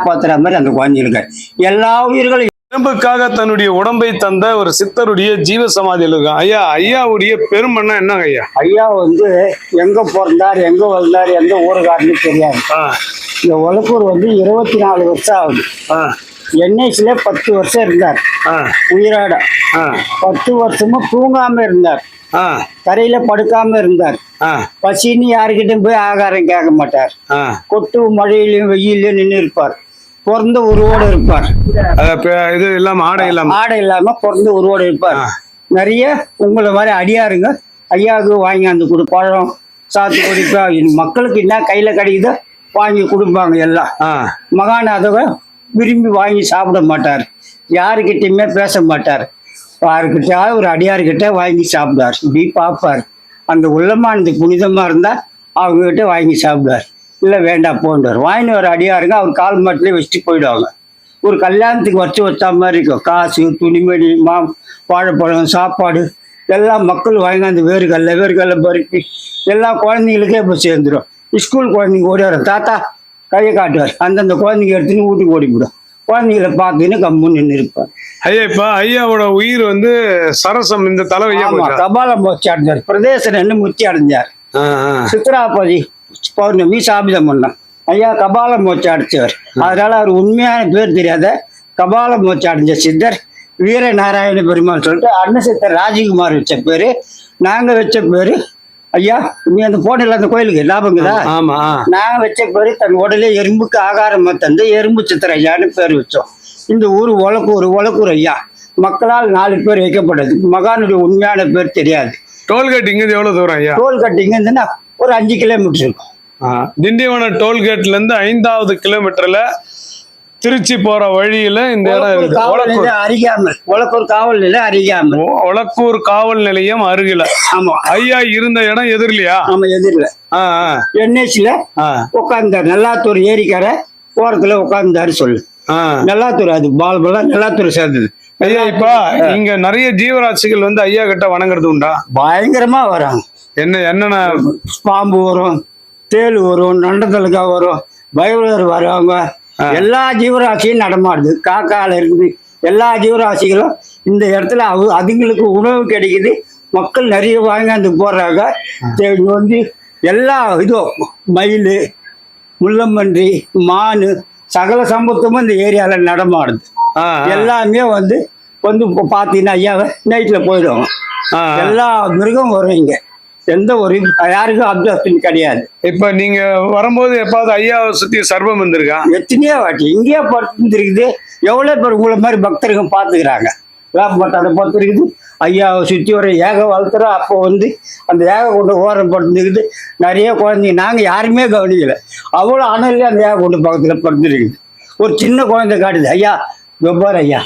காப்பாத்துற மாதிரி அந்த குழந்தைகளுக்கு. எல்லா உயிர்களும் உடம்புக்காக தன்னுடைய உடம்பை தந்த ஒரு சித்தருடைய ஜீவ சமாதியில் இருக்கும் ஐயா ஐயாவுடைய பெருமன்னா என்னங்க ஐயா? ஐயா வந்து எங்க பிறந்தார் எங்க வளர்ந்தார் எந்த ஊருக்காருன்னு தெரியாது. இந்த உலக்கூர் வந்து இருபத்தி நாலு வருஷம் ஆகுது. என்ஐசில பத்து வருஷம் இருந்தார். உயிரோட. பத்து வருஷமும் தூங்காம இருந்தார். தரையில படுக்காம இருந்தார். பசின்னு யாருக்கிட்டும் போய் ஆகாரம் கேட்க மாட்டார். கொட்டு மழையிலையும் வெயிலையும் நின்று இருப்பார். பிறந்த உருவோடு இருப்பார். இது இல்லாம ஆடை இல்லாம. ஆடை இல்லாம பிறந்த உருவோடு இருப்பார். நிறைய உங்களை மாதிரி அடியாருங்க. ஐயாவுக்கு வாங்கி அந்த கொடு பழம் சாத்துக்குடி ப- இது மக்களுக்கு என்ன கையில கிடைக்குதோ வாங்கி கொடுப்பாங்க எல்லாம். ஆ, மகாநாதக விரும்பி வாங்கி சாப்பிட மாட்டார். யாருக்கிட்டையுமே பேச மாட்டார். யாருக்கிட்டையாவது ஒரு அடியார்கிட்ட வாங்கி சாப்பிடுவார். இப்படி பார்ப்பார். அந்த உள்ளமானது புனிதமாக இருந்தால் அவங்ககிட்ட வாங்கி சாப்பிடுவார். இல்லை வேண்டாம் போன்றார் வாங்கிட்டு வர அடியாருங்க அவர் கால் மாட்டிலே வச்சுட்டு போயிடுவாங்க. ஒரு கல்யாணத்துக்கு வச்சு வச்சா மாதிரி இருக்கும். காசு துணிமணி மா வாழைப்பழம் சாப்பாடு எல்லாம் மக்கள் வாங்கினாந்து வேர்கல்ல வேர்கல்ல பருப்பி எல்லா குழந்தைங்களுக்கே இப்போ சேர்ந்துடும் ஸ்கூல் குழந்தைங்க ஓடி வரும். தாத்தா கையை காட்டுவார். அந்தந்த குழந்தைங்க எடுத்துன்னு வீட்டுக்கு ஓடிவிடும் குழந்தைகளை பார்த்துன்னு கம்முன்னு நின்று இருப்பார். ஐயா இப்ப ஐயாவோட உயிர் வந்து சரசம் இந்த தலைவையா ஆமா போச்சா? அடைஞ்சார். பிரதேசம் நின்று முத்தி அடைஞ்சார். சித்ராபதி பௌர்ணமி சாபிதம் பண்ணான் ஐயா கபால மோச்சி அடைச்சவர். அதனால அவர் உண்மையான பேர் தெரியாத கபால மோச்சி அடைஞ்ச சித்தர் வீர நாராயண பெருமாள் சொல்லிட்டு அன்ன சித்தர் ராஜகுமார் வச்ச பேரு நாங்க வச்ச பேரு ஐயா நீ அந்த போனில் அந்த கோயிலுக்கு ஞாபகங்களா ஆமா. நான் வச்ச பேரு தன் உடலே எறும்புக்கு ஆகாரமா தந்து எறும்பு சித்திர ஐயான்னு பேர் வச்சோம். இந்த ஊர் ஒலக்கூர் ஒலக்கூர் ஐயா. மக்களால் நாலு பேர் வைக்கப்பட்டது. மகானுடைய உண்மையான பேர் தெரியாது. டோல்கேட் இங்க எவ்வளவு தூரம் ஐயா? டோல் கட்டிங்க இருந்துன்னா ஒரு அஞ்சு கிலோமீட்டர் இருக்கும். திண்டிவனம் டோல்கேட்ல இருந்து ஐந்தாவது கிலோமீட்டர்ல திருச்சி போற வழியில இந்த இடம் காவல் ஒலக்கூர் காவல் நிலையம் அறியாமல் ஒ- ஒலக்கூர் காவல் நிலையம் அருகில. ஆமா. ஐயா இருந்த இடம் எதிரிலையா? ஆமா எதிரில். என்எஸ்ல உட்கார்ந்தார் நல்லாத்தூர் ஏரிக்கரை ஓரத்துல உட்கார்ந்தாரு சொல்லு. நல்லாத்தூர் அது பால் பலம் நல்லாத்தூர் சேர்ந்தது. ஐயா இப்ப இங்க நிறைய ஜீவராசிகள் வந்து ஐயா கிட்ட வணங்குறது உண்டா? பயங்கரமா வராங்க. என்ன என்னென்ன பாம்பு வரும் தேள் வரும் நண்டத்தலுக்கா வரும் பைரவர் வருவாங்க எல்லா ஜீவராசியும் நடமாடுது. காக்கால இருக்குது எல்லா ஜீவராசிகளும் இந்த இடத்துல அவ அதுங்களுக்கு உணவு கிடைக்குது. மக்கள் நிறைய வாங்கியாந்து போடுறாங்க. வந்து எல்லா இதுவும் மயில் முள்ளம்பன்றி மான் சகல சம்பத்தும் இந்த ஏரியாவில் நடமாடுது. எல்லாமே வந்து வந்து இப்போ பார்த்தீங்கன்னா ஐயாவை நைட்டில் ஆ. எல்லா மிருகம் வரும் இங்க. எந்த ஒரு யாருக்கும் அப்சர்ஷன் கிடையாது. இப்ப நீங்க வரும்போது எப்பாவது ஐயாவை சுத்தி சர்வம் வந்திருக்கா? எத்தனையோ வாட்டி. இங்கேயே படுத்துருக்குது. எவ்வளோ பேர் உங்களை மாதிரி பக்தர்கள் பார்த்துக்கிறாங்க. வேப்பமட்டான படுத்துருக்குது ஐயாவை சுற்றி வர ஏக வளர்த்துறோம் அப்போ வந்து அந்த ஏக கொண்டு ஓரம் படுத்துருக்குது நிறைய குழந்தைங்க. நாங்கள் யாருமே கவனிக்கல. அவ்வளோ அனல்லே அந்த ஏக கொண்டு பக்கத்தில் படுத்துருக்குது. ஒரு சின்ன குழந்தை காட்டுது. ஐயா வெவ்வாறு ஐயா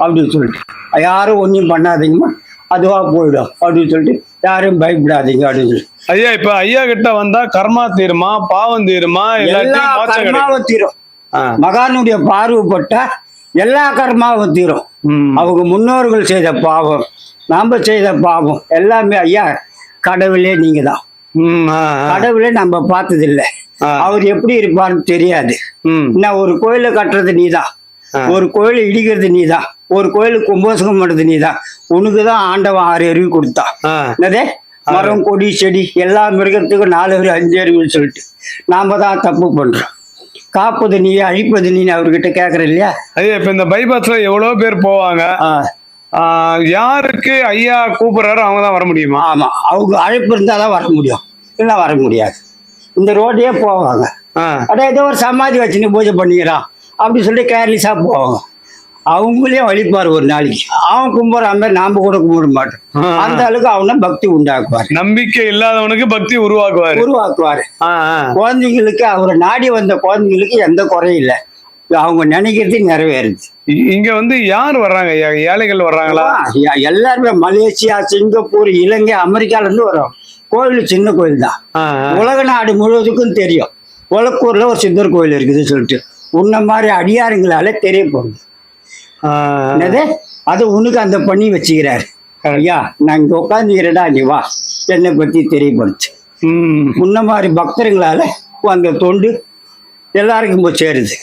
அப்படின்னு சொல்லிட்டு. யாரும் ஒன்றும் பண்ணாதீங்கம்மா. அதுவாக போயிடும் அப்படின்னு சொல்லிட்டு யாரும் பயப்படாதீங்க அப்படின்னு சொல்லி ஐயா இப்ப ஐயா கிட்ட வந்தா கர்மா தீருமா பாவம் தீருமா எல்லா கர்மாவும் தீரும். மகானுடைய பார்வைப்பட்டா எல்லா கர்மாவும் தீரும். அவங்க முன்னோர்கள் செய்த பாவம் நாம செய்த பாவம் எல்லாமே ஐயா கடவுளே நீங்க தான். கடவுளே நம்ம பார்த்ததில்ல. அவர் எப்படி இருப்பார்னு தெரியாது. நான் ஒரு கோயிலை கட்டுறது நீதான். ஒரு கோயிலை இடிக்கிறது நீதான். ஒரு கோயிலுக்கு கும்பாசகம் பண்றது நீதான். உனக்கு தான் ஆண்டவன் ஆறு அறிவு கொடுத்தான் ஆ. என்னதே? மரம் கொடி செடி எல்லா மிருகத்துக்கும் நாலு அறிவு அஞ்சு அறிவுன்னு சொல்லிட்டு. நாம தான் தப்பு பண்றோம். காப்பது நீ அழிப்பது நீ அவர்கிட்ட கேட்கற இல்லையா? ஐயா இப்ப இந்த பைபாஸ்ல எவ்வளவு பேர் போவாங்க? யாருக்கு ஐயா கூப்பிடுறாரோ அவங்க தான் வர முடியுமா? ஆமா. அவங்க அழைப்பு இருந்தால் தான் வர முடியும். இல்லைன்னா வர முடியாது. இந்த ரோட்டையே போவாங்க. அட ஏதோ ஒரு சமாதி வச்சுன்னு பூஜை பண்ணிக்கிறான். அப்படி சொல்லிட்டு கேர்லிஸாக போவாங்க அவங்களே வழிப்பார் ஒரு நாளைக்கு. அவன் கும்பிட்ற மாதிரி நாம கூட கும்பிட மாட்டோம். அந்த அளவுக்கு அவனை பக்தி உண்டாக்குவார். நம்பிக்கை இல்லாதவனுக்கு பக்தி உருவாக்குவாரு. உருவாக்குவார். குழந்தைங்களுக்கு அவரை நாடி வந்த குழந்தைங்களுக்கு எந்த குறையும் இல்லை. அவங்க நினைக்கிறது நிறைவேறுது. இங்க வந்து யார் வர்றாங்க? ஏழைகள் வர்றாங்களா? எல்லாருமே மலேசியா சிங்கப்பூர் இலங்கை அமெரிக்கால இருந்து வரும் கோயில் சின்ன கோயில் தான். உலக நாடு முழுவதுக்கும் தெரியும். உலக்கூர்ல ஒரு சித்தர் கோயில் இருக்குது சொல்லிட்டு. உன்ன மாதிரி அடியாருங்களால தெரியப்படுது ஆ. என்னது? அது உனக்கு அந்த பண்ணி வச்சுக்கிறாரு. ஐயா நான் இங்க உட்காந்துக்கிறடா நீ வா. என்னை பத்தி தெரியப்படுச்சு. முன்ன மாதிரி பக்தர்களால அந்த தொண்டு எல்லாருக்கும் போய் சேருது.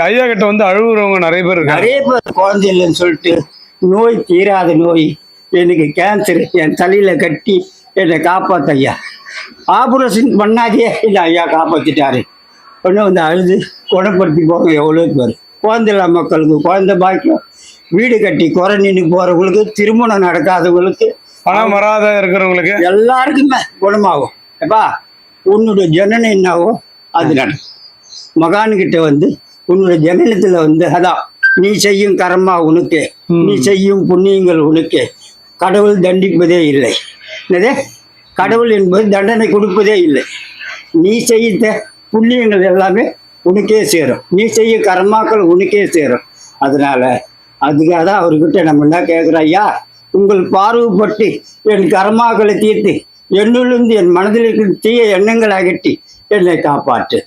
ஐயா கிட்ட வந்து அழுகுறவங்க நிறைய பேர் நிறைய பேர் குழந்தை இல்லைன்னு சொல்லிட்டு நோய் தீராத நோய் எனக்கு கேன்சர் என் தலையில கட்டி என்னை காப்பாத்த ஐயா. ஆபரேஷன் பண்ணாதே இல்லை ஐயா காப்பாத்திட்டாரு. ஒன்று வந்து அழுது. குணப்படுத்தி போங்க எவ்வளோ பேர்? குழந்தை இல்லா மக்களுக்கு குழந்தை பாக்கியம். வீடு கட்டி குறை நின்று போகிறவங்களுக்கு திருமணம் நடக்காதவங்களுக்கு பணம் வராத இருக்கிறவங்களுக்கு. எல்லாருக்குமே குணமாகும். எப்பா உன்னுடைய ஜனனம் என்னவோ அது நடக்கும். மகான்கிட்ட வந்து உன்னுடைய ஜனனத்துல வந்து அதான் நீ செய்யும் கர்மா உனக்கு. நீ செய்யும் புண்ணியங்கள் உனக்கு கடவுள் தண்டிப்பதே இல்லை. என்னது? கடவுள் என்பது தண்டனை கொடுப்பதே இல்லை. நீ செய்த புண்ணியங்கள் எல்லாமே உனக்கே சேரும். நீ செய்ய கர்மாக்கள் உனக்கே சேரும். அதனால அதுக்காக தான் அவர்கிட்ட நம்ம என்ன கேட்குறோம் ஐயா உங்கள் பார்வைப்பட்டு என் கர்மாக்களை தீர்த்து என்னிலிருந்து என் மனதில் இருக்கிற தீய எண்ணங்கள் அகற்றி என்னை காப்பாற்று.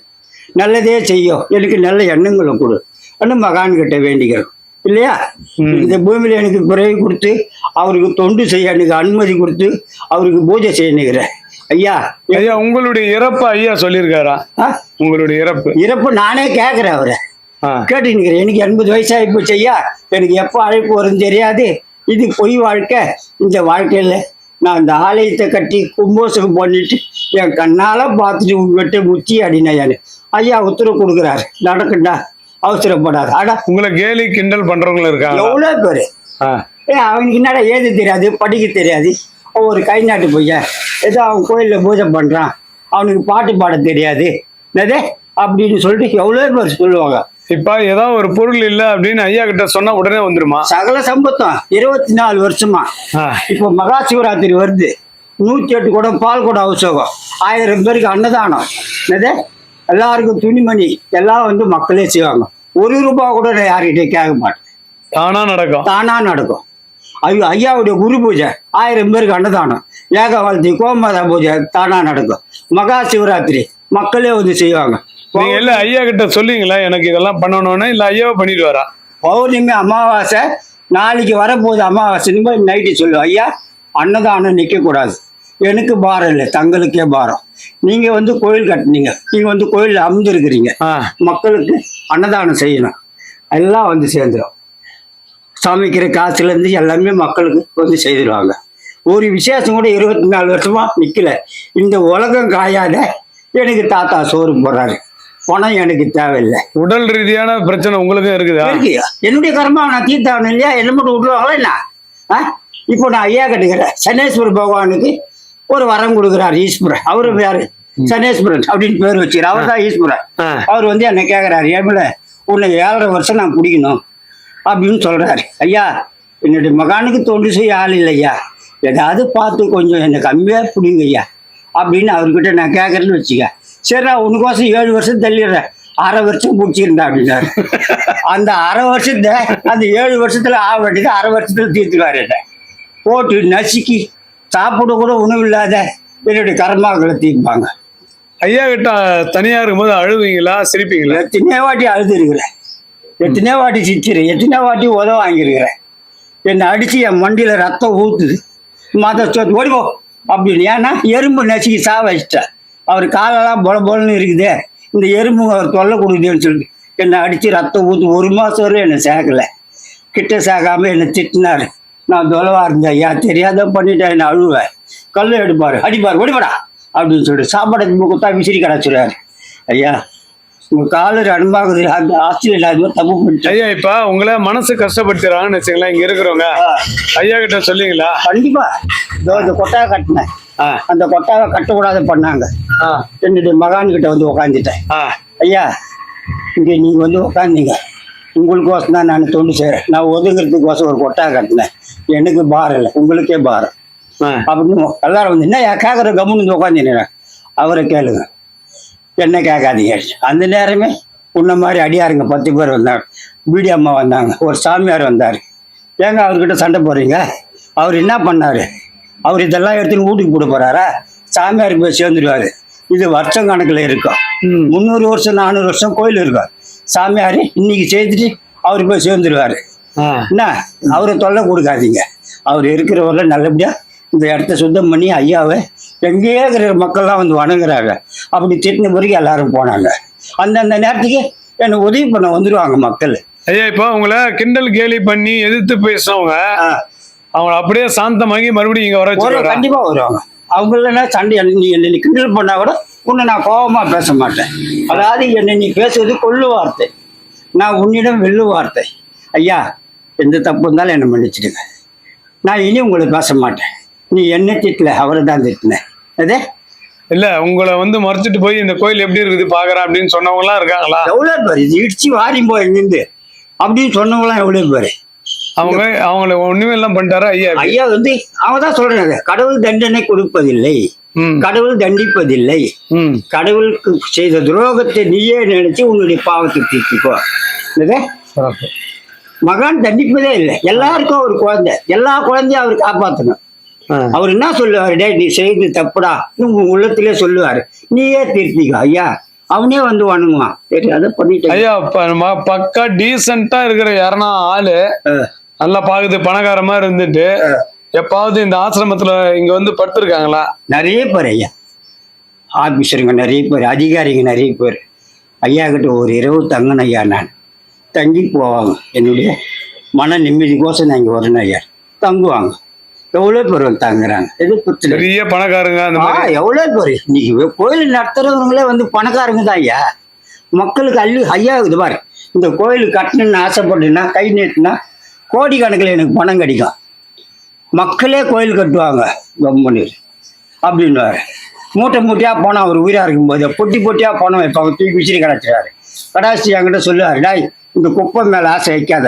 நல்லதே செய்யும் எனக்கு நல்ல எண்ணங்களை கொடு. அப்படின்னு மகான் கிட்ட வேண்டிக்கிறோம். இல்லையா. இந்த பூமியில எனக்கு பிறகு கொடுத்து அவருக்கு தொண்டு செய்ய எனக்கு அனுமதி கொடுத்து அவருக்கு பூஜை செய்யணுங்கிறேன் ஐயா ஐயா உங்களுடைய இறப்பு ஐயா சொல்லியிருக்காரா? உங்களுடைய இறப்பு. இறப்பு நானே கேட்குறேன் அவரை. ஆ. கேட்டு நிற்கிறேன் எனக்கு எண்பது வயசாகி போச்சு ஐயா. எனக்கு எப்போ அழைப்பு வரும்னு தெரியாது. இது பொய் வாழ்க்கை. இந்த வாழ்க்கையில் நான் இந்த ஆலயத்தை கட்டி கும்போசகம் பண்ணிட்டு என் கண்ணால் பார்த்துட்டு உங்ககிட்ட முச்சி அடினேன் ஐயா உத்தரவு கொடுக்குறாரு. நடக்கண்டா அவசரப்படாது. அடா. உங்களை கேலி கிண்டல் பண்றவங்களும் இருக்காங்க எவ்வளோ பேர்? அவனுக்கு என்னடா ஏது தெரியாது படிக்க தெரியாது. ஒரு கை நாட்டு பையன் ஏதோ அவன் கோயிலில் பூஜை பண்ணுறான் அவனுக்கு பாட்டு பாட தெரியாது. என்னது? அப்படின்னு சொல்லிட்டு எவ்வளோ பேர் சொல்லுவாங்க. இப்ப ஏதாவது ஒரு பொருள் இல்ல அப்படின்னு ஐயா கிட்ட சொன்னா உடனே வந்துருமா? சகல சம்பத்தம். இருபத்தி நாலு வருஷமா. இப்போ மகா சிவராத்திரி வருது. நூற்றி எட்டு குடம் பால் குடம் அவசரம் ஆயிரம் பேருக்கு அன்னதானம். என்னது? எல்லாருக்கும் துணிமணி. எல்லாம் வந்து மக்களே செய்வாங்க. ஒரு ரூபா கூட யார்கிட்டயும் கேட்க மாட்டேன் தானா நடக்கும். தானா நடக்கும். ஐயோ ஐயாவுடைய குரு பூஜை. ஆயிரம் பேருக்கு அன்னதானம். ஏகவாழ்த்தி கோமாதா பூஜை தானா நடக்கும். மகா சிவராத்திரி. மக்களே வந்து செய்வாங்க. நீங்க இல்ல ஐயா கிட்ட சொல்லுவீங்களா எனக்கு இதெல்லாம் பண்ணணும்னு இல்ல ஐயாவை பண்ணிட்டு வரா பௌர்ணமி அமாவாசை நாளைக்கு வரப்போகுது அமாவாசைன்னு போய் நைட்டு சொல்லுவோம் ஐயா அன்னதானம் நிற்கக்கூடாது எனக்கு பாரம் இல்லை தங்களுக்கே பாரம். நீங்கள் வந்து கோயில் கட்டுனீங்க. நீங்கள் வந்து கோயிலில் அமர்ந்துருக்கிறீங்க. மக்களுக்கு அன்னதானம் செய்யணும். எல்லாம் வந்து சேர்ந்துடும் சமைக்கிற காசுலேருந்து எல்லாமே மக்களுக்கு வந்து செய்திருவாங்க. ஒரு விசேஷம் கூட இருபத்தி நாலு வருஷமா நிற்கல இந்த உலகம் காயாத எனக்கு தாத்தா சோறு போடுறாரு. பணம் எனக்கு தேவையில்லை. உடல் ரீதியான பிரச்சனை உங்களுக்கும் இருக்குதா? இருக்கு என்னுடைய கர்மா நான் தீர்த்தாகணும் இல்லையா? என்ன மட்டும் விட்டுருவாங்களா என்ன? ஆ? இப்போ நான் ஐயா கட்டுக்கிறேன். சனேஸ்வர பகவானுக்கு ஒரு வரம் கொடுக்குறாரு ஈஸ்வரன். அவரு யாரு சனேஸ்வரன் அப்படின்னு பேர் வச்சுக்கிறார். அவர் தான் ஈஸ்வரன். அவர் வந்து என்ன கேட்குறாரு ஏமில உன்னை ஏழரை வருஷம் நான் பிடிக்கணும். அப்படின்னு சொல்றாரு. ஐயா என்னுடைய மகானுக்கு தொண்டு செய்ய ஆள் இல்லையா? ஏதாவது பார்த்து கொஞ்சம் என்னை கம்மியாக பிடிங்க ஐயா அப்படின்னு அவர்கிட்ட நான் கேட்குறேன்னு வச்சுக்க. சரி நான் உனக்கோசம் ஏழு வருஷம் தள்ளிடுறேன். அரை வருஷம் பிடிச்சிருந்தேன் அப்படின்னாரு அந்த அரை வருஷத்தை அந்த ஏழு வருஷத்துல ஆக வேண்டியது அரை வருஷத்துல தீர்த்துக்காரு என்ன. போட்டு நசுக்கி சாப்பிட கூட உணவு இல்லாத என்னுடைய கர்மாக்களை தீர்ப்பாங்க. ஐயா கிட்ட தனியா இருக்கும்போது அழுவீங்களா சிரிப்பீங்களா? எத்தனையோ வாட்டி அழுது இருக்கிறேன். எத்தனையோ வாட்டி சிரிச்சிரு எத்தனையோ வாட்டி உத வாங்கியிருக்கிறேன். என்னை அடித்து என் மண்டியில் ரத்தம் ஊற்றுது மத சோத்து ஓடிப்போ அப்படின்னு. ஏன்னா எறும்பு நசுக்கி சா வச்சிட்டேன் அவர் காலெல்லாம் பொல பொலன்னு இருக்குதே. இந்த எறும்பு அவர் தொல்லை கொடுக்குதுன்னு சொல்லிட்டு என்னை அடித்து ரத்தம் ஊற்று ஒரு மாதம் வரை என்னை சேர்க்கலை கிட்ட சேர்க்காம என்னை திட்டினார். நான் தொலைவாக இருந்தேன். ஐயா தெரியாத பண்ணிட்டேன். என்னை அழுவேன் கல் எடுப்பார். அடிப்பார். ஓடிப்படா அப்படின்னு சொல்லிட்டு சாப்பாடு கொடுத்தா விசிறி கிடச்சிடுவார் ஐயா உங்கள் காலர் அனுப்பாகுது அந்த ஆஸ்திரேலியா அது தப்பு பண்ணிட்டேன். ஐயா இப்ப உங்களை மனசு கஷ்டப்படுத்துறாங்கன்னு வச்சுங்களேன் இங்க இருக்கிறவங்க. ஐயா கிட்ட சொல்லுவீங்களா? கண்டிப்பா. இதோ இந்த கொட்டாவை கட்டினேன் ஆ. அந்த கொட்டாவை கட்டக்கூடாது பண்ணாங்க. ஆ. என்னுடைய மகான் கிட்ட வந்து உக்காந்துட்டேன். ஆ. ஐயா இங்கே நீங்கள் வந்து உட்காந்தீங்க உங்களுக்கோசம் தான் நான் தொண்டு செய்கிறேன் நான் ஒதுங்கிறதுக்கோசம் ஒரு கொட்டாவை கட்டினேன். எனக்கு பாரம் இல்லை. உங்களுக்கே பாரம். ஆ. அப்படின்னு எல்லாரும் வந்து என்ன கேட்குற கம்முன்னு வந்து உட்காந்துனேன் அவரை கேளுங்க. என்ன கேட்காதீங்க. அந்த நேரமே உன்ன மாதிரி அடியாருங்க பத்து பேர் வந்தாங்க. பீடி அம்மா வந்தாங்க. ஒரு சாமியார் வந்தார். ஏங்க அவர்கிட்ட சண்டை போடுறீங்க? அவர் என்ன பண்ணார்? அவர் இதெல்லாம் எடுத்துன்னு வீட்டுக்கு போட போகிறாரா சாமியார் போய் சேர்ந்துருவார். இது வருஷம் கணக்கில் இருக்கும். முந்நூறு வருஷம் நானூறு வருஷம் கோயில் இருக்கும். சாமியார் இன்னைக்கு சேர்த்துட்டு அவர் போய் சேர்ந்துருவார். என்ன? அவரை தொல்லை கொடுக்காதீங்க. அவர் இருக்கிறவரை நல்லபடியாக இந்த இடத்த சுத்தம் பண்ணி ஐயாவை எங்கேயே இருக்கிற மக்கள்லாம் வந்து வணங்குறாங்க. அப்படி திட்டின பிறகு எல்லாரும் போனாங்க. அந்தந்த நேரத்துக்கு எனக்கு உதவி பண்ண வந்துடுவாங்க மக்கள். ஐயா இப்போ உங்களை கிண்டல் கேலி பண்ணி எதிர்த்து பேசுறவங்க. அவங்கள அப்படியே சாந்தமாகி மறுபடியும் இங்க வர ஒரு வச்சுருவாரா? கண்டிப்பா வருவாங்க. அவங்கள சண்டை நீ என்னை நீ கிண்டல் பண்ணா கூட உன்னை நான் கோபமா பேச மாட்டேன். அதாவது என்னை நீ பேசுவது கொள்ளு வார்த்தை. நான் உன்னிடம் வெள்ளு வார்த்தை. ஐயா எந்த தப்பு இருந்தாலும் என்னை மன்னிச்சிடுங்க. நான் இனி உங்களை பேச மாட்டேன். நீ என்ன திட்டல அவரை தான் திட்டின. அதே இல்ல உங்களை வந்து மறைச்சிட்டு போய் இந்த கோயில் எப்படி இருக்குது பாக்குறேன் அப்படின்னு சொன்னவங்க எல்லாம் இருக்காங்களா? எவ்வளோ பேர் இது இடிச்சு வாரி போய் இங்கிருந்து. அப்படின்னு சொன்னவங்களாம் எவ்வளோ பேர் அவங்க அவங்கள ஒண்ணுமே எல்லாம் பண்ணிட்டாரா ஐயா ஐயா வந்து அவன் தான் சொல்றாங்க கடவுள் தண்டனை கொடுப்பதில்லை. ம். கடவுள் தண்டிப்பதில்லை. ம். கடவுளுக்கு செய்த துரோகத்தை நீயே நினைச்சு உன்னுடைய பாவத்தை தீர்த்துக்கோ? மகான் தண்டிப்பதே இல்லை. எல்லாருக்கும் ஒரு குழந்தை. எல்லா குழந்தையும் அவர் காப்பாற்றணும். அவர் என்ன சொல்லுவாரு? டேய் நீ செய்து தப்புடா. உங்க உள்ளத்திலே சொல்லுவாரு. நீயே திருத்திக்கோ ஐயா. அவனே வந்து வணங்குவான். சரி அதை பண்ணிட்டு ஐயா ப- ம- பக்கா டீசெண்டா இருக்கிற யாருன்னா ஆளு நல்லா பாக்குது பணக்கார மாதிரி இருந்துட்டு எப்பாவது இந்த ஆசிரமத்துல இங்க வந்து படுத்திருக்காங்களா? நிறைய பேர் ஐயா. ஆபீஸருங்க நிறைய பேர் அதிகாரிங்க நிறைய பேர். ஐயா கிட்ட ஒரு இரவு தங்கணும் ஐயா நான். தங்கி போவாங்க. என்னுடைய மன நிம்மதிக்கோசம் நான் இங்கே வரணும் ஐயா. தங்குவாங்க. எவ்வளோ பேர் வந்து தங்குறாங்க? எது பிரச்சனை. பெரிய பணக்காரங்க அந்த ஆ மாதிரி எவ்வளோ பேர் இன்னைக்கு கோயில் நடத்துறவங்களே வந்து பணக்காரங்க தான் ஐயா. மக்களுக்கு அள்ளி ஐயா இது பாரு. இந்த கோயில் கட்டணும்னு ஆசைப்பட்டுனா கை நீட்டினா கோடி கணக்கில் எனக்கு பணம் கிடைக்கும். மக்களே கோயில் கட்டுவாங்க கம்பெனியில். அப்படின்னுவாரு. மூட்டை மூட்டையாக போனால் அவர் உயிராக இருக்கும்போது பொட்டி பொட்டியாக பணம் வைப்பாங்க தூக்கி விசிறி கிடச்சிடாரு கடாசி என்கிட்ட சொல்லுவார் டாய் இந்த குப்பை மேலே ஆசை வைக்காத.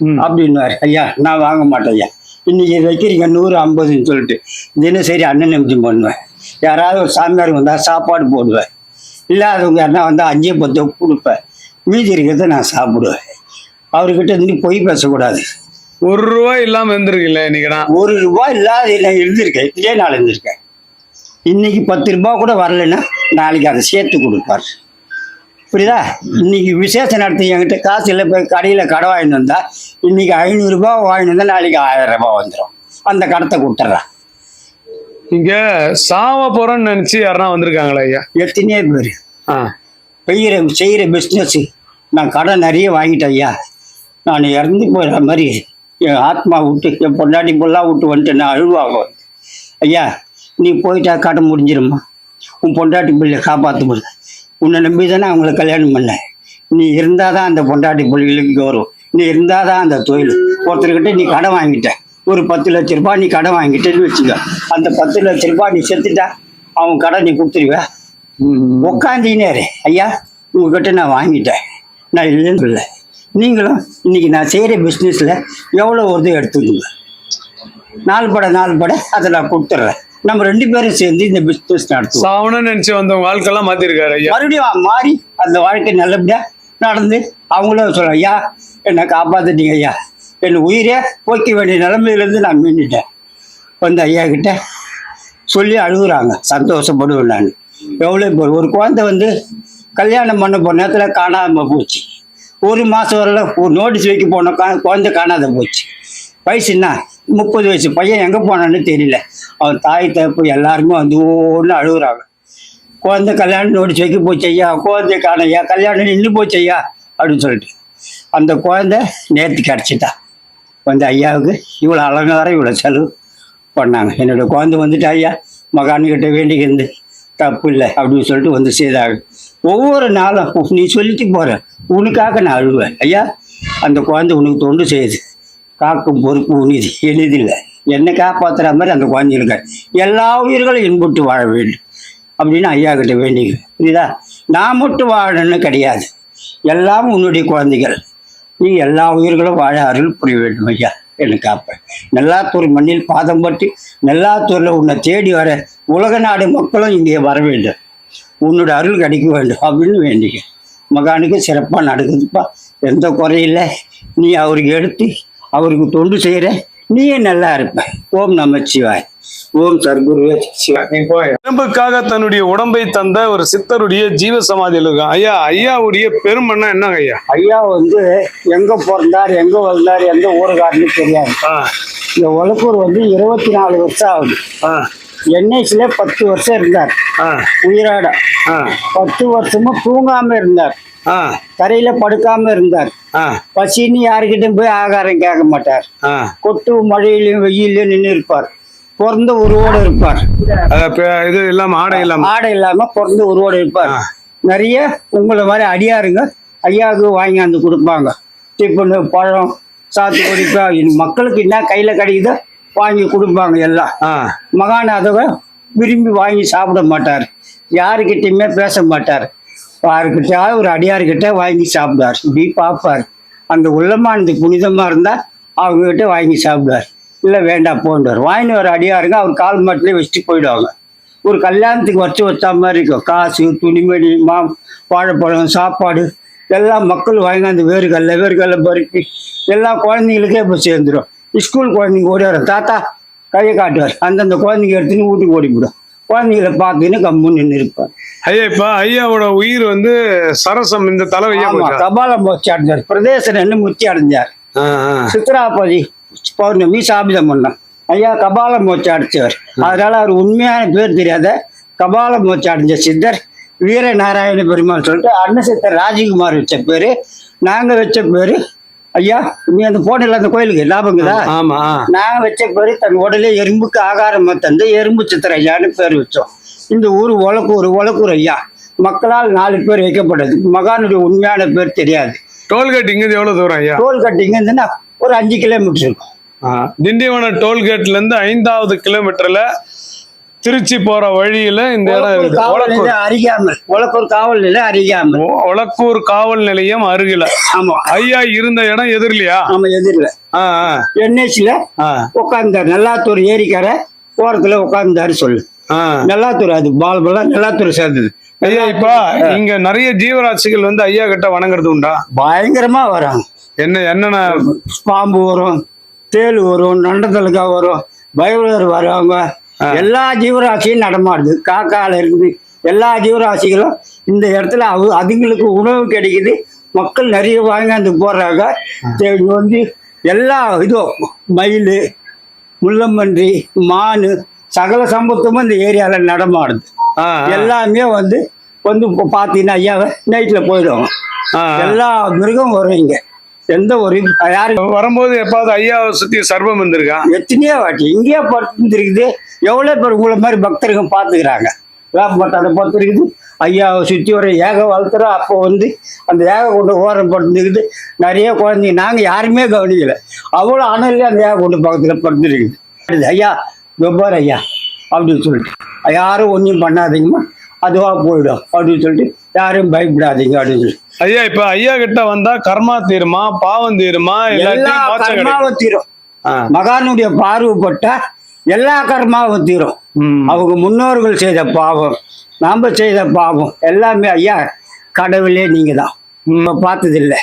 ம். அப்படின்னுவார். ஐயா நான் வாங்க மாட்டேன் ஐயா. இன்னைக்கு வைக்கிறீங்க நூறு ஐம்பதுன்னு சொல்லிட்டு தினசரி அண்ணன் நிமிஷம் பண்ணுவேன். யாராவது ஒரு சாமியார் வந்தால் சாப்பாடு போடுவேன். இல்லாதவங்க யாருன்னா வந்தால் அஞ்சே பத்து கொடுப்பேன். மீதி இருக்கிறத நான் சாப்பிடுவேன். அவர்கிட்ட இருந்து பொய் பேசக்கூடாது. ஒரு ரூபாய் இல்லாம இருந்திருக்குல்ல இன்னைக்கு நான்? ஒரு ரூபாய் இல்லாத நான் இருந்திருக்கேன். இதே நாள் இருந்திருக்கேன். இன்னைக்கு பத்து ரூபாய் கூட வரலைன்னா நாளைக்கு அதை சேர்த்து கொடுப்பார். புரியுதா? இன்னைக்கு விசேஷம் நடத்தி என்கிட்ட காசு இல்லை போய் கடையில் கடை வாங்கிட்டு வந்தா இன்னைக்கு ஐநூறுரூபா வாங்கிட்டு வந்தா நாளைக்கு ஆயிரம் ரூபாய் வந்துடும் அந்த கடத்தை கொடுத்துட்றான் இங்க சாவ போறோம்னு நினைச்சு யாருன்னா வந்திருக்காங்களா ஐயா? எத்தனையோ பேர். ஆ. பெய்கிற செய்கிற பிஸ்னஸ் நான் கடன் நிறைய வாங்கிட்டேன் ஐயா. நான் இறந்து போயிடுற மாதிரி என் ஆத்மா விட்டு என் பொண்டாட்டி பொல்லாம் விட்டு வந்துட்டு நான் அழுவாங்க. ஐயா நீ போயிட்டா கடன் முடிஞ்சிருமா? உன் பொண்டாட்டி பிள்ளைய காப்பாற்ற முடியல உன்னை நம்பி தானே அவங்கள கல்யாணம் பண்ணேன் நீ இருந்தால் தான் அந்த பொண்டாட்டி பிள்ளைகளுக்கு கௌரவம் நீ இருந்தால் தான் அந்த தொழில். ஒருத்தர்கிட்ட நீ கடன் வாங்கிட்ட. ஒரு பத்து லட்ச ரூபாய் நீ கடன் வாங்கிட்டேன்னு வச்சுக்க. அந்த பத்து லட்ச ரூபாய் நீ செத்துட்டா அவன் கடன் நீ கொடுத்துருவியா உட்காந்தினாரு ஐயா உங்ககிட்ட நான் வாங்கிட்டேன். நான் இல்லைன்னு இல்லை நீங்களும் இன்னைக்கு நான் செய்கிற பிஸ்னஸில் எவ்வளோ ஒரு எடுத்துக்கோங்க. நாள் பட நாள் பட அதை நான் கொடுத்துட்றேன். நம்ம ரெண்டு பேரும் சேர்ந்து இந்த பிஸ்னஸ் நடத்துவோம். சாவணும்னு நினைச்சு வந்தவங்க வாழ்க்கையெல்லாம் மாத்திருக்காரு ஐயா. மறுபடியும் மாறி அந்த வாழ்க்கை நல்லபடியாக நடந்து அவங்களும் சொல்ல ஐயா என்னை காப்பாற்றிட்டீங்க ஐயா. என் உயிரே போய்க்க வேண்டிய நிலைமையிலேருந்து நான் மீண்டுட்டேன். வந்து ஐயா கிட்ட சொல்லி அழுகுறாங்க சந்தோஷப்படுவேன் நான். எவ்வளோ பேர் ஒரு குழந்தை வந்து கல்யாணம் பண்ண போன நேரத்தில் காணாமல் போச்சு. ஒரு மாதம் வரல ஒரு நோட்டீஸ் வைக்க போன கா- குழந்தை காணாத போச்சு. வயசு என்ன? முப்பது வயசு. பையன் எங்கே போனான்னு தெரியல. அவன் தாய் தப்பு எல்லாருமே வந்து ஒன்று அழுகுறாங்க. குழந்தை கல்யாணம் நோடி வைக்க போச்சு ஐயா குழந்தை காணையா கல்யாணம் நின்று போச்சு ஐயா அப்படின்னு சொல்லிட்டு. அந்த குழந்தை நேற்று கிடச்சிட்டா. வந்து ஐயாவுக்கு இவ்வளோ அலங்காரம் இவ்வளோ செலவு பண்ணாங்க. என்னோட குழந்தை வந்துட்டு ஐயா மகான்கிட்ட வேண்டிக்கிருந்து தப்பு இல்லை அப்படின்னு சொல்லிட்டு வந்து செய்தாங்க. ஒவ்வொரு நாளும் நீ சொல்லிட்டு போகிற உனக்காக நான் அழுவேன். ஐயா அந்த குழந்தை உனக்கு தொண்டு செய்யுது. காக்கும் பொறுப்பு உனிது எளிதில்லை என்னை காப்பாற்றுற மாதிரி அந்த குழந்தைகளுக்கு எல்லா உயிர்களும் இன்புட்டு வாழ வேண்டும் அப்படின்னு ஐயா கிட்ட வேண்டிங்க புரியுதா? நான் மட்டும் வாழணும்னு கிடையாது. எல்லாம் உன்னுடைய குழந்தைகள். நீ எல்லா உயிர்களும் வாழ அருள் புரிய வேண்டும் ஐயா. என்னை காப்பேன் நல்லாத்தூர் மண்ணில் பாதம் பட்டு நல்லாத்தூரில் உன்னை தேடி வர உலக நாடு மக்களும் இங்கே வர வேண்டும். உன்னோட அருள் கிடைக்க வேண்டும் அப்படின்னு வேண்டிக்க மகானுக்கு சிறப்பாக நடக்குதுப்பா. எந்த குறையில்லை நீ அவருக்கு எடுத்து அவருக்கு தொண்டு செய்கிற நீயே நல்லா இருப்ப. ஓம் நமச்சிவாய் ஓம் சர்க்குருவே உடம்புக்காக தன்னுடைய உடம்பை தந்த ஒரு சித்தருடைய ஜீவ சமாதியில் இருக்கும் ஐயா ஐயாவுடைய பெருமன்னா என்னங்க ஐயா? ஐயா வந்து எங்கே பிறந்தார் எங்கே வந்தார் எந்த ஊருக்காருன்னு தெரியாது. இந்த உலக்கூர் வந்து இருபத்தி நாலு வருஷம் ஆகுது. ஆ. என்ஐசியில் பத்து வருஷம் இருந்தார். ஆ. உயிரோட. பத்து வருஷமா தூங்காம இருந்தார். தரையில படுக்காம இருந்தார். ஆ. பசின்னு யாருக்கிட்டையும் போய் ஆகாரம் கேட்க மாட்டார். ஆ. கொட்டு மழையிலையும் வெயிலையும் நின்று இருப்பார். பிறந்த உருவோடு இருப்பார். இது இல்லாம ஆடை இல்லாம. ஆடை இல்லாம பிறந்த உருவோடு இருப்பார். நிறைய உங்களை மாதிரி அடியாருங்க ஐயாவுக்கு வாங்கியாந்து கொடுப்பாங்க. டிஃபனு பழம் சாத்துக்குடி ப- இது மக்களுக்கு என்ன கையில கிடைக்குதோ வாங்கி கொடுப்பாங்க எல்லாம். ஆ. மகாநாதக விரும்பி வாங்கி சாப்பிட மாட்டார். யாருக்கிட்டையுமே பேச மாட்டார். யாருக்கிட்டையாவது ஒரு அடியார்கிட்ட வாங்கி சாப்பிடுவார். இப்படி பார்ப்பார். அந்த உள்ளமானது புனிதமாக இருந்தால் அவங்கக்கிட்ட வாங்கி சாப்பிடுவார். இல்லை வேண்டாம் போன்றார் வாங்கினு வர அடியாருங்க அவர் கால் மாட்டிலே வச்சுட்டு போயிடுவாங்க. ஒரு கல்யாணத்துக்கு வச்சு வச்சா மாதிரி இருக்கும். காசு துணிமணி மா வாழைப்பழம் சாப்பாடு எல்லாம் மக்கள் அந்த வேர்கல்ல வேர்கல்ல பருப்பி எல்லா குழந்தைங்களுக்கே இப்போ சேர்ந்துடும் ஸ்கூல் குழந்தைங்க ஓடி வரும். தாத்தா கையை காட்டுவார். அந்தந்த குழந்தைங்க எடுத்துன்னு வீட்டுக்கு ஓடிவிடும் குழந்தைகளை பார்த்துன்னு கம்முன்னு நின்று இருப்பார் ஐயா இப்ப ஐயாவோட உயிர் வந்து சரசம் இந்த தலைவையா? கபால மோட்சி அடைஞ்சார். பிரதேசம் நின்று முத்தி அடைஞ்சார். சித்ராபதி பௌர்ணமி சாபிதம் பண்ணான் ஐயா கபால மோட்சி அடைச்சவர். அதனால அவர் உண்மையான பேர் தெரியாத கபால மோட்சி அடைஞ்ச சித்தர் வீரநாராயண பெருமாள் சொல்லிட்டு அன்னசித்தர் ராஜகுமார் வச்ச பேரு நாங்க வச்ச பேரு ஐயா நீ அந்த போனில் அந்த கோயிலுக்கு ஞாபகங்களா ஆமா ஆ. நாங்க வச்ச பேரு தன் உடலே எறும்புக்கு ஆகாரமா தந்து எறும்பு சித்திர ஐயான்னு பேர் வச்சோம். இந்த ஊர் ஒலக்கூர் ஒலக்கூர் ஐயா. மக்களால் நாலு பேர் வைக்கப்பட்டது. மகானுடைய உண்மையான பேர் தெரியாது. டோல்கேட் இங்க எவ்வளவு தூரம் ஐயா? டோல் கட்டிங்க இருந்துன்னா ஒரு அஞ்சு கிலோமீட்டர் இருக்கும். திண்டிவனம் டோல்கேட்ல இருந்து ஐந்தாவது கிலோமீட்டர்ல திருச்சி போற வழியில இந்த இடம் காவல் ஒலக்கூர் காவல் நிலையம் அறியாமல். ஒலக்கூர் காவல் நிலையம் அருகில. ஆமா. ஐயா இருந்த இடம் எதிரிலையா? ஆமா எதிரில். ஆ, உட்கார்ந்தார் நல்லாத்தூர் ஏரிக்கரை ஓரத்துல உட்கார்ந்தாரு சொல்லு. நல்லாத்தூர் அது பால் பலம் நல்லாத்தூர் சேர்ந்தது. ஐயா இப்ப இங்க நிறைய ஜீவராசிகள் வந்து ஐயா கிட்ட வணங்குறது உண்டா? பயங்கரமா வராங்க. என்ன என்னென்ன? பாம்பு வரும் தேள் வரும் நண்டத்தலுக்கா வரும் பைரவர் வருவாங்க எல்லா ஜீவராசியும் நடமாடுது. காக்கால இருக்குது. எல்லா ஜீவராசிகளும் இந்த இடத்துல அவ அதுங்களுக்கு உணவு கிடைக்குது. மக்கள் நிறைய வாங்கியாந்து போடுறாங்க. வந்து எல்லா இதுவும் மயில் முள்ளம்பன்றி மான் சகல சம்பத்தும் இந்த ஏரியாவில் நடமாடுது. எல்லாமே வந்து வந்து இப்போ பார்த்தீங்கன்னா ஐயாவை நைட்டில் ஆ. எல்லா மிருகம் வரும் இங்க. எந்த ஒரு யாரு வரும்போது எப்பாவது ஐயாவை சுத்தி சர்வம் வந்திருக்கா எத்தனையோ வாட்டி. இங்கேயே படுத்துருக்குது. எவ்வளோ பேர் உங்களை மாதிரி பக்தருங்க பார்த்துக்கிறாங்க? வேப்பமட்டான படுத்துருக்குது ஐயாவை சுற்றி வர ஏக வளர்த்துறோம் அப்போ வந்து அந்த ஏக கொண்டு ஓரம் படுத்துருக்குது நிறைய குழந்தைங்க நாங்கள் யாருமே கவனிக்கல. அவ்வளோ அனல்லே அந்த ஏக கொண்டு பக்கத்தில் படுத்துருக்குது. ஐயா வெவ்வாறு ஐயா அப்படின்னு சொல்லிட்டு. யாரும் ஒன்றும் பண்ணாதீங்கம்மா. அதுவாக போயிடும் அப்படின்னு சொல்லிட்டு யாரும் பயப்படாதீங்க அப்படின்னு சொல்லி ஐயா இப்ப ஐயா கிட்ட வந்தா கர்மா தீருமா பாவம் தீருமா எல்லா எல்லாத்தையும் மோட்சம் கிடைக்கும். கர்மாவும் தீரும். மகானுடைய பார்வைப்பட்டா எல்லா கர்மாவும் தீரும். அவங்க முன்னோர்கள் செய்த பாவம் நாம செய்த பாவம் எல்லாமே ஐயா கடவுளே நீங்க தான் நம்ம பார்த்ததில்ல.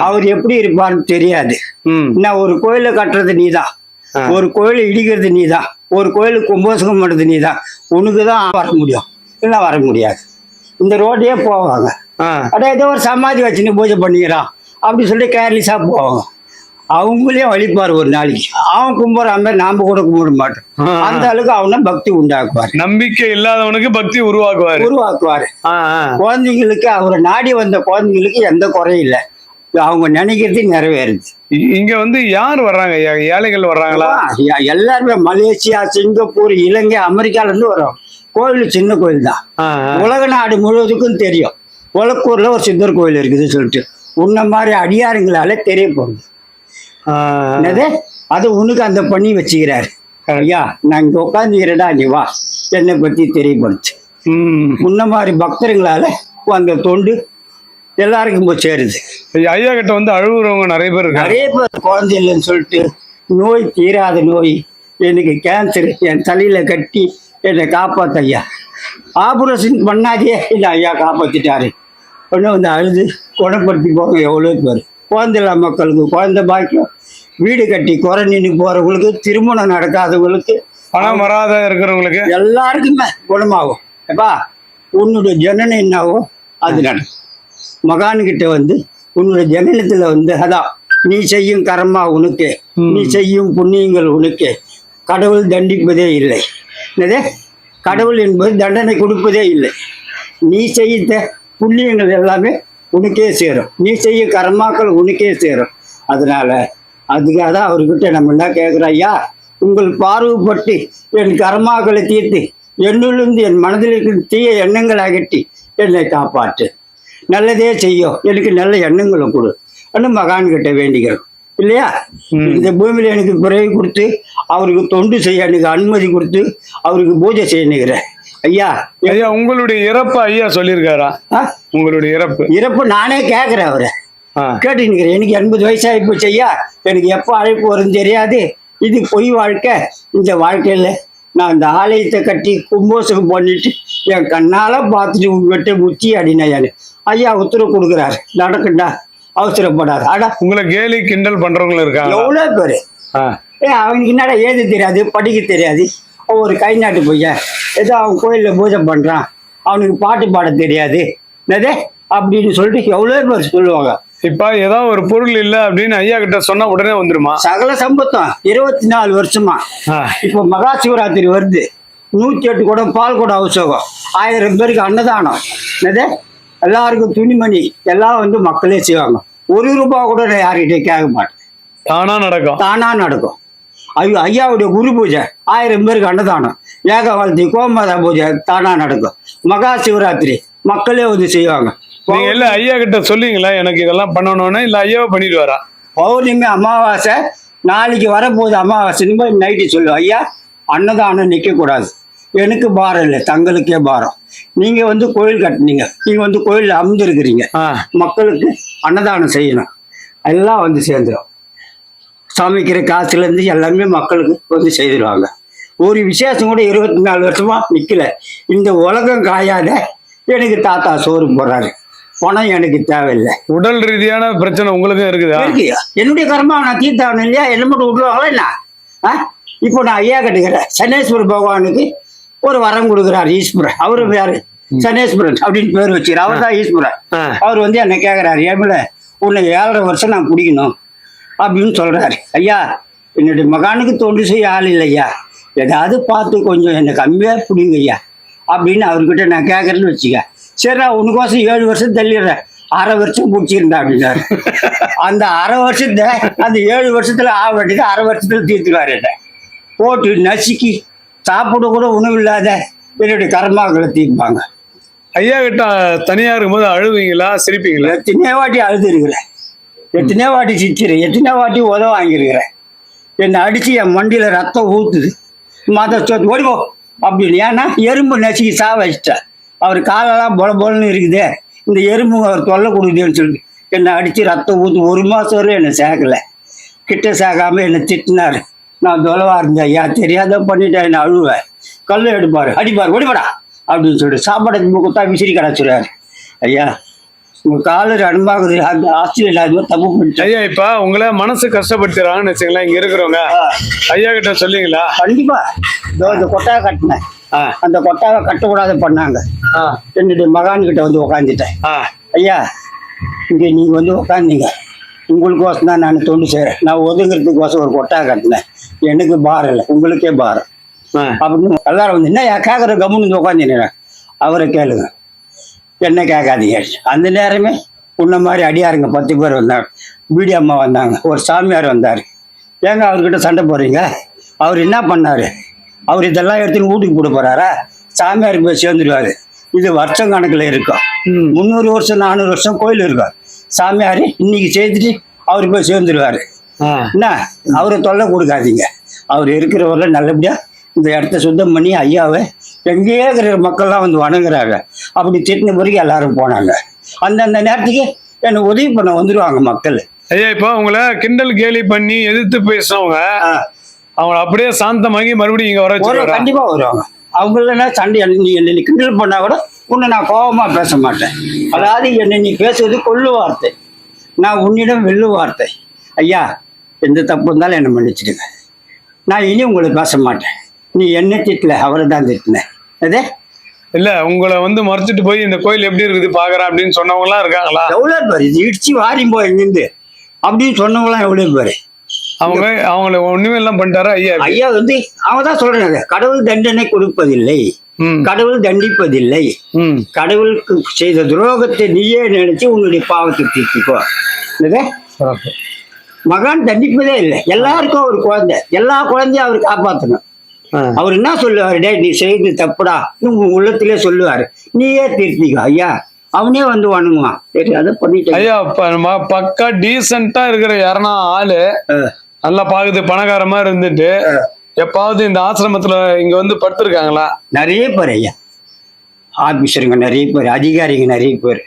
அவர் எப்படி இருப்பார்னு தெரியாது. ம். நான் ஒரு கோயிலை கட்டுறது நீதான். ஆ. ஒரு கோயிலை இடிக்கிறது நீதான். ஒரு கோயிலுக்கு கும்போசகம் பண்ணுறது நீதான். உனக்கு தான் வர முடியும். இல்லை வர முடியாது. இந்த ரோட்டையே போவாங்க. அட ஏதோ ஒரு சமாதி வச்சுன்னு பூஜை பண்ணிக்கிறான். அப்படி சொல்லிட்டு கேர்லிஸாக போவாங்க. அவங்களே வழிபார் ஒரு நாளைக்கு. அவன் கும்பிட்ற மாதிரி நாம கூட கும்பிட மாட்டோம். அந்த அளவுக்கு அவனை பக்தி உண்டாக்குவார். நம்பிக்கை இல்லாதவனுக்கு பக்தி உருவாக்குவாரு. உருவாக்குவார். குழந்தைங்களுக்கு அவரை நாடி வந்த குழந்தைங்களுக்கு எந்த குறையும் இல்லை. அவங்க நினைக்கிறது நிறைவேறுது. இங்க வந்து யார் வர்றாங்க? ஏழைகள் வர்றாங்களா? எல்லாருமே மலேசியா சிங்கப்பூர் இலங்கை அமெரிக்கால இருந்து வரும் கோவில் சின்ன கோயில் தான். உலக நாடு முழுவதுக்கும் தெரியும். உலக்கூர்ல ஒரு சித்தர் கோயில் இருக்குதுன்னு சொல்லிட்டு. உன்ன மாதிரி அடியாருங்களால தெரிய போகுது. என்னது? அது உனக்கு அந்த பண்ணி வச்சுக்கிறாரு. ஐயா நான் இங்க உட்காந்துக்கிறடா நீ வா. என்னை பத்தி தெரியப்படுத்து. முன்ன மாதிரி பக்தருங்களால அந்த தொண்டு எல்லாருக்கும் போய் சேருது. ஐயா கிட்ட வந்து அழுகுறவங்க நிறைய பேர் நிறைய பேர் குழந்தை இல்லைன்னு சொல்லிட்டு நோய் தீராத நோய் எனக்கு கேன்சர் என் தலையில கட்டி என்னை காப்பாத்த ஐயா. ஆபரேஷன் பண்ணாதே இல்லை ஐயா காப்பாத்திட்டாரு. ஒன்று வந்து அழுது குணப்படுத்தி போங்க எவ்வளோ பேர். குழந்தை இல்லா மக்களுக்கு குழந்தை பாக்கியம். வீடு கட்டி குறை நின்று போகிறவங்களுக்கு திருமணம் நடக்காதவங்களுக்கு பணம் வராத இருக்கிறவங்களுக்கு. எல்லாருக்குமே குணமாகும். எப்பா உன்னுடைய ஜனனம் என்னவோ அது நடக்கும் மகான்கிட்ட வந்து உன்னுடைய ஜனனத்துல வந்து அதான் நீ செய்யும் கர்மா உனக்கு நீ செய்யும் புண்ணியங்கள் உனக்கு. கடவுள் தண்டிப்பதே இல்லை. என்னது? கடவுள் என்பது தண்டனை கொடுப்பதே இல்லை. நீ செய்த புண்ணியங்கள் எல்லாமே உனக்கே சேரும். நீ செய்ய கர்மாக்கள் உனக்கே சேரும். அதனால அதுக்காக தான் அவர்கிட்ட நம்ம என்ன கேட்குறோம் ஐயா உங்கள் பார்வைப்பட்டு என் கர்மாக்களை தீர்த்து என்னிலிருந்து என் மனதில் இருக்கிற தீய எண்ணங்கள் அகற்றி என்னை காப்பாற்று. நல்லதே செய்யும் எனக்கு நல்ல எண்ணங்களை கொடு. அப்படின்னு மகான் கிட்ட வேண்டிக்கிறோம். இல்லையா. இந்த பூமியில எனக்கு பிறகு கொடுத்து அவருக்கு தொண்டு செய்ய எனக்கு அனுமதி கொடுத்து அவருக்கு பூஜை செய்யணுங்கிறேன். ஐயா. ஐயா உங்களுடைய இறப்பு ஐயா சொல்லியிருக்காரா? உங்களுடைய இறப்பு. இறப்பு நானே கேட்குறேன் அவரை. ஆ. கேட்டு நிற்கிறேன் எனக்கு எண்பது வயசாகி போச்சு ஐயா. எனக்கு எப்போ அழைப்பு வரும்னு தெரியாது. இது பொய் வாழ்க்கை. இந்த வாழ்க்கையில் நான் இந்த ஆலயத்தை கட்டி கும்போசகம் பண்ணிட்டு என் கண்ணால் பார்த்துட்டு உங்ககிட்ட முச்சி அடினேன் ஐயா உத்தரவு கொடுக்குறாரு. நடக்கண்டா அவசரப்படாது. அடா. உங்களை கேலி கிண்டல் பண்றவங்களும் இருக்காங்க எவ்வளோ பேர்? ஏ அவனுக்கு என்னடா ஏது தெரியாது படிக்க தெரியாது. ஒரு கை நாட்டு பையன் ஏதோ அவன் கோயிலில் பூஜை பண்ணுறான் அவனுக்கு பாட்டு பாட தெரியாது. என்னதே? அப்படின்னு சொல்லிட்டு எவ்வளோ பேர் சொல்லுவாங்க. இப்ப ஏதாவது ஒரு பொருள் இல்ல அப்படின்னு ஐயா கிட்ட சொன்னா உடனே வந்துருமா? சகல சம்பத்தம். இருபத்தி நாலு வருஷமா இப்போ மகா சிவராத்திரி வருது. நூற்றி எட்டு குடம் பால் குடம் அவசரம் ஆயிரம் பேருக்கு அன்னதானம். என்னது? எல்லாருக்கும் துணிமணி. எல்லாம் வந்து மக்களே செய்வாங்க. ஒரு ரூபா கூட யார்கிட்டயும் கேட்க மாட்டேன். தானா நடக்கும். தானா நடக்கும். ஐயோ ஐயாவுடைய குரு பூஜை. ஆயிரம் பேருக்கு அன்னதானம். ஏகவாழ்த்தி கோமாதா பூஜை தானா நடக்கும். மகா சிவராத்திரி. மக்களே வந்து செய்வாங்க. நீங்க இல்ல ஐயா கிட்ட சொல்லுவீங்களா எனக்கு இதெல்லாம் பண்ணணும்னு இல்ல ஐயாவை பண்ணிட்டு வரா பௌர்ணமி அமாவாசை நாளைக்கு வரப்போகுது அமாவாசைன்னு போய் நைட்டு சொல்லுவோம் ஐயா அன்னதானம் நிற்கக்கூடாது எனக்கு பாரம் இல்லை தங்களுக்கே பாரம். நீங்கள் வந்து கோயில் கட்டுனீங்க நீங்கள் வந்து கோயிலில் அமர்ந்துருக்கிறீங்க. மக்களுக்கு அன்னதானம் செய்யணும். எல்லாம் வந்து சேர்ந்துடும் சமைக்கிற காசுலேருந்து எல்லாமே மக்களுக்கு வந்து செய்திருவாங்க. ஒரு விசேஷம் கூட இருபத்தி நாலு வருஷமா நிற்கல இந்த உலகம் காயாத எனக்கு தாத்தா சோறு போடுறாரு. பணம் எனக்கு தேவையில்லை. உடல் ரீதியான பிரச்சனை உங்களுக்கும் இருக்குதா? இருக்கு என்னுடைய கர்மா நான் தீர்த்தாகணும் இல்லையா? என்ன மட்டும் விட்டுருவாங்களா என்ன? ஆ? இப்போ நான் ஐயா கட்டுக்கிறேன். சனேஸ்வர பகவானுக்கு ஒரு வரம் கொடுக்குறாரு ஈஸ்வரன் அவரு யாரு சனேஸ்வரன் அப்படின்னு பேர் வச்சுக்கிறார். அவர் தான் ஈஸ்வரன். அவர் வந்து என்ன கேட்குறாரு ஏமில உன்னை ஏழரை வருஷம் நான் பிடிக்கணும் அப்படின்னு சொல்றாரு. ஐயா என்னுடைய மகானுக்கு தொண்டு செய்ய ஆள் இல்லையா? ஏதாவது பார்த்து கொஞ்சம் என்னை கம்மியாக பிடிங்க ஐயா அப்படின்னு அவர்கிட்ட நான் கேட்குறேன்னு வச்சுக்க. சரி நான் உனக்கோசம் ஏழு வருஷம் தள்ளிடுறேன். அரை வருஷம் பிடிச்சிருந்தேன் அப்படின்னாரு அந்த அரை வருஷத்தை அந்த ஏழு வருஷத்துல ஆக வேண்டியது அரை வருஷத்துல தீர்த்துக்காரு என்ன. போட்டு நசுக்கி சாப்பிட கூட உணவு இல்லாத என்னுடைய கர்மாக்களை தீர்ப்பாங்க. ஐயா கிட்ட தனியா இருக்கும்போது அழுவீங்களா சிரிப்பீங்களா? எத்தனையோ வாட்டி அழுது இருக்கிறேன். எத்தனையோ வாட்டி சிரிச்சிருக்கேன். எத்தனையோ வாட்டி உத வாங்கியிருக்கிறேன். என்னை அடித்து என் மண்டியில் ரத்தம் ஊற்றுது மத சோத்து ஓடிப்போ அப்படின்னு ஏன்னா எறும்பு நசுக்கி சா வச்சிட்டேன் அவர் காலெல்லாம் பொல பொலன்னு இருக்குதே. இந்த எறும்பு அவர் தொல்லை கொடுக்குதுன்னு சொல்லிட்டு என்னை அடித்து ரத்தம் ஊற்று ஒரு மாதம் வரை என்னை சேர்க்கலை கிட்ட சேர்க்காம என்னை திட்டினார். நான் தொலைவாக இருந்தேன். ஐயா தெரியாத பண்ணிட்டேன். என்னை அழுவேன் கல் எடுப்பார். அடிப்பார். ஓடிப்படா அப்படின்னு சொல்லிட்டு சாப்பாடு கொடுத்தா விசிறி கிடச்சிடுவார் ஐயா உங்கள் காலர் அனுமாகுது அந்த ஆஸ்திரேலியா அது மாதிரி தப்பு ஐயா இப்ப உங்களை மனசு கஷ்டப்படுத்துறாங்கன்னு வச்சுங்களேன் இங்க இருக்கிறவங்க. ஐயா கிட்ட சொல்லுவீங்களா? கண்டிப்பா. இதோ இந்த கொட்டாவை கட்டினேன். ஆ, அந்த கொட்டாவை கட்டக்கூடாது பண்ணாங்க. ஆ, என்னுடைய மகான் கிட்ட வந்து உக்காந்துட்டேன். ஆ, ஐயா இங்கே நீங்கள் வந்து உட்காந்தீங்க உங்களுக்கோசம் தான் நான் தொண்டு செய்கிறேன் நான் ஒதுங்கிறதுக்கோசம் ஒரு கொட்டாவை கட்டினேன். எனக்கு பாரம் இல்லை. உங்களுக்கே பாரம். அப்படின்னு எல்லாரும் வந்து என்ன கேட்குற கம்முன்னு உட்காந்துனேன் அவரை கேளுங்க. என்ன கேட்காதீங்க. அந்த நேரமே உன்ன மாதிரி அடியாருங்க பத்து பேர் வந்தாங்க. பீடி அம்மா வந்தாங்க. ஒரு சாமியார் வந்தார். ஏங்க அவர்கிட்ட சண்டை போடுறீங்க? அவர் என்ன பண்ணார்? அவர் இதெல்லாம் எடுத்துன்னு வீட்டுக்கு போட போகிறாரா சாமியார் போய் சேர்ந்துருவாரு. இது வருஷம் கணக்கில் இருக்கும். முந்நூறு வருஷம் நானூறு வருஷம் கோயில் இருக்கும். சாமியார் இன்னைக்கு செய்துட்டு அவர் போய் சேர்ந்துருவாரு. என்ன? அவரை தொல்லை கொடுக்காதீங்க. அவர் இருக்கிறவரில் நல்லபடியாக இந்த இடத்த சுத்தம் பண்ணி ஐயாவை எங்கேயே இருக்கிற மக்கள்லாம் வந்து வணங்குறாங்க. அப்படி திட்டின பிறகு எல்லாரும் போனாங்க. அந்தந்த நேரத்துக்கு என்னை உதவி பண்ண வந்துடுவாங்க மக்கள். ஐயா இப்போ உங்களை கிண்டல் கேலி பண்ணி எதிர்த்து பேசுறவங்க அவங்கள அப்படியே சாந்தமாகி மறுபடியும் இங்க வர கண்டிப்பாக வருவாங்க. அவங்கள சண்டை நீ என்னை நீ கிண்டல் பண்ணால் கூட உன்னை நான் கோபமாக பேச மாட்டேன். அதாவது என்னை நீ பேசுவது கொள்ளு வார்த்தை. நான் உன்னிடம் வெள்ளு வார்த்தை. ஐயா எந்த தப்பு இருந்தாலும் என்னை மன்னிச்சிடுங்க. நான் இனி உங்களை பேச மாட்டேன். நீ என்ன திட்டல அவரை தான் திட்டின. அதே இல்ல உங்களை வந்து மறைச்சிட்டு போய் இந்த கோயில் எப்படி இருக்குது பாக்குறேன் அப்படின்னு சொன்னவங்க எல்லாம் இருக்காங்களா? எவ்வளோ பேர் இது இடிச்சு வாரி போய் இங்கிருந்து அப்படின்னு சொன்னவங்களாம் எவ்வளோ பேர் அவங்க அவங்கள ஒண்ணுமே எல்லாம் பண்ணிட்டாரா ஐயா ஐயா வந்து அவன் தான் சொல்றாங்க கடவுள் தண்டனை கொடுப்பதில்லை. கடவுள் தண்டிப்பதில்லை. கடவுளுக்கு செய்த துரோகத்தை நீயே நினைச்சு உன்னுடைய பாவத்தை தீர்த்துக்கோ? மகான் தண்டிப்பதே இல்லை. எல்லாருக்கும் ஒரு குழந்தை. எல்லா குழந்தையும் அவர் காப்பாற்றணும். அவர் என்ன சொல்லுவாரு? டேய் நீ செய்து தப்புடா. உங்க உள்ளத்திலே சொல்லுவாரு. நீயே திருத்திக்கோ ஐயா. அவனே வந்து வணங்குவான். சரி அதை பண்ணிட்டு ஐயா நம்ம பக்கா டீசெண்டா இருக்கிற யாருன்னா ஆளு நல்லா பாக்குது பணக்காரமா இருந்துட்டு எப்பாவது இந்த ஆசிரமத்துல இங்க வந்து படுத்திருக்காங்களா? நிறைய பேர் ஐயா. ஆபீசருங்க நிறைய பேர் அதிகாரிங்க நிறைய பேர்.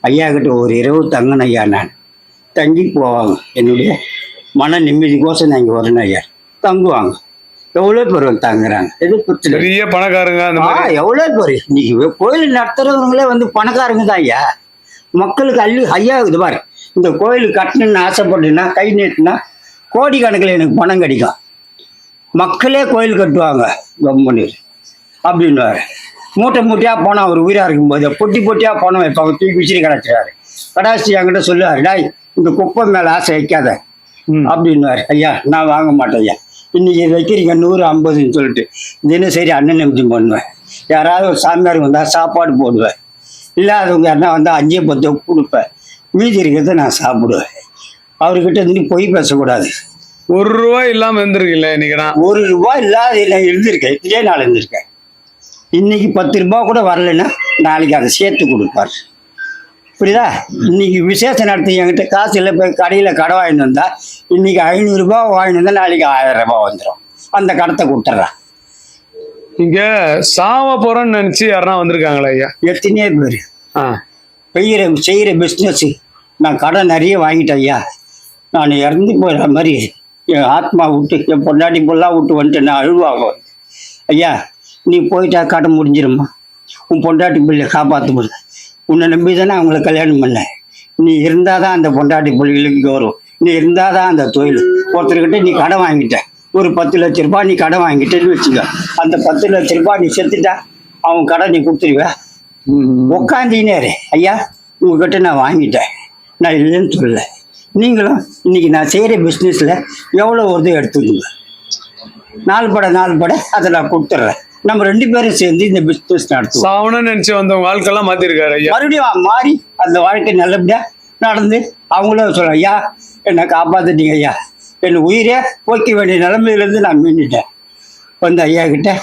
ஐயா கிட்ட ஒரு இரவு தங்கணும் ஐயா நான். தங்கி போவாங்க. என்னுடைய மன நிம்மதிக்கோசம் நான் இங்கே வரணும் ஐயா. தங்குவாங்க. எவ்வளோ பேர் வந்து தங்குறாங்க எது பிரச்சனை? பெரிய பணக்காரங்க அந்த மாதிரி. எவ்வளோ பேர்? இன்னைக்கு கோயில் நடத்துறவங்களே வந்து பணக்காரங்க தான் ஐயா. மக்களுக்கு அள்ளி ஐயா இது பாரு. இந்த கோயில் கட்டணும்னு ஆசைப்பட்டுனா கை நீட்டினா கோடி கணக்கில் எனக்கு பணம் கிடைக்கும். மக்களே கோயில் கட்டுவாங்க கம்பெனி அப்படின்னுவாரு. மூட்டை மூட்டையாக பணம் அவர் உயிராக இருக்கும்போது பொட்டி பொட்டியாக பணம் வைப்பாங்க தூக்கி விசிறி கிடச்சிடாரு கடாசி என்கிட்ட சொல்லுவார் டாய் இந்த குப்பை மேலே ஆசை வைக்காத. ம். அப்படின்னுவார். ஐயா நான் வாங்க மாட்டேன் ஐயா. இன்னைக்கு வைக்கிறீங்க நூறு ஐம்பதுன்னு சொல்லிட்டு. தினசரி அண்ணன் நிமிஷம் பண்ணுவேன். யாராவது ஒரு சாமியார் வந்தால் சாப்பாடு போடுவேன். இல்லாதவங்க யாருன்னா வந்தால் அஞ்சே பத்து கொடுப்பேன். மீதி இருக்கிறத நான் சாப்பிடுவேன். அவர்கிட்ட இருந்து பொய் பேசக்கூடாது. ஒரு ரூபாய் இல்லாம இருந்திருக்குல்ல இன்னைக்கு நான்? ஒரு ரூபாய் இல்லாத நான் இருந்திருக்கேன். இதே நாள் இருந்திருக்கேன். இன்னைக்கு பத்து ரூபாய் கூட வரலைன்னா நாளைக்கு அதை சேர்த்து கொடுப்பார். புரியுதா? இன்னைக்கு விசேஷம் நடத்தி என்கிட்ட காசு இல்லை போய் கடையில் கடை வாங்கிட்டு வந்தா இன்னைக்கு ஐநூறுரூபா வாங்கிட்டு வந்தா நாளைக்கு ஆயிரம் ரூபாய் வந்துடும் அந்த கடத்தை கொடுத்துட்றான் இங்க சாவ போறோம்னு நினைச்சு யாருன்னா வந்திருக்காங்களா ஐயா? எத்தனையோ பேர். ஆ. பெய்கிற செய்கிற பிஸ்னஸ் நான் கடன் நிறைய வாங்கிட்டேன் ஐயா. நான் இறந்து போயிடுற மாதிரி என் ஆத்மா விட்டு என் பொண்டாட்டி பொல்லாம் விட்டு வந்துட்டு நான் அழுவாங்க ஐயா நீ போயிட்டா கடன் முடிஞ்சிருமா? உன் பொண்டாட்டி பிள்ளை காப்பாற்ற முடியல உன்னை நம்பி தானே அவங்கள கல்யாணம் பண்ணேன். நீ இருந்தால் தான் அந்த பொண்டாட்டி பிள்ளைகளுக்கு கௌரவம் நீ இருந்தால் தான் அந்த தொழில். ஒருத்தர்கிட்ட நீ கடன் வாங்கிட்ட. ஒரு பத்து லட்ச ரூபாய் நீ கடன் வாங்கிட்டேன்னு வச்சுக்க. அந்த பத்து லட்ச ரூபாய் நீ செத்துட்டா அவன் கடன் நீ கொடுத்துருவியா உக்காந்தினாரு. ஐயா உங்ககிட்ட நான் வாங்கிட்டேன். நான் இல்லைன்னு சொல்லல. நீங்களும் இன்னைக்கு நான் செய்கிற பிஸ்னஸில் எவ்வளோ வருதோ எடுத்துக்கோங்க. நாலு பட நாலு பட அதை நான் கொடுத்துட்றேன். நம்ம ரெண்டு பேரும் சேர்ந்து இந்த பிஸ்னஸ் நடத்துவோம். சாவணும்னு நினைச்சு வந்தவங்க வாழ்க்கையெல்லாம் மாத்திருக்காரு ஐயா. மறுபடியும் மாறி அந்த வாழ்க்கை நல்லபடியாக நடந்து அவங்களும் சொல்ல ஐயா என்னை காப்பாற்றிட்டீங்க ஐயா. என் உயிரே போக்க வேண்டிய நிலைமையிலேருந்து நான் மீண்டுட்டேன். வந்து ஐயா கிட்ட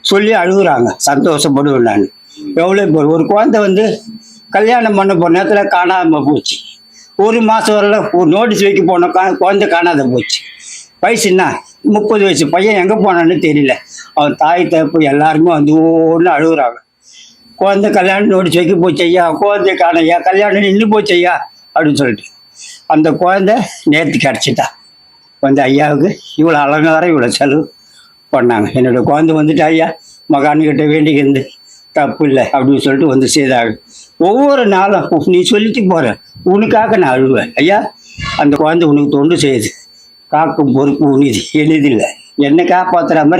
சொல்லி அழுகுறாங்க சந்தோஷப்படுவேன் நான். எவ்வளோ பேர் ஒரு குழந்தை வந்து கல்யாணம் பண்ண போன நேரத்தில் காணாமல் போச்சு. ஒரு மாதம் வரல ஒரு நோட்டீஸ் வைக்க போன கா- குழந்தை காணாத போச்சு. வயசு என்ன? முப்பது வயசு பையன் எங்கே போனான்னு தெரியல. அவன் தாய் தப்பு எல்லாருமே வந்து ஒன்று அழுகுறாங்க. குழந்தை கல்யாணம் நோட்டு வைக்க போச்சு ஐயா குழந்தை காணையா கல்யாணம் நின்று போச்சு ஐயா அப்படின்னு சொல்லிட்டு. அந்த குழந்தை நேற்று கிடச்சிட்டா. வந்து ஐயாவுக்கு இவ்வளோ அலங்காரம் இவ்வளோ செலவு பண்ணாங்க. என்னோடய குழந்தை வந்துட்டு ஐயா மகான்கிட்ட வேண்டிக்கிருந்து தப்பு இல்லை அப்படின்னு சொல்லிட்டு வந்து செய்தாங்க. ஒவ்வொரு நாளும் நீ சொல்லிட்டு போகிற உனக்காக நான் அழுவேன். ஐயா அந்த குழந்தை உனக்கு தொண்டு செய்யுது. காக்கும் பொறுப்பு உனிது எளிதில்லை என்னை காப்பாற்றுற மாதிரி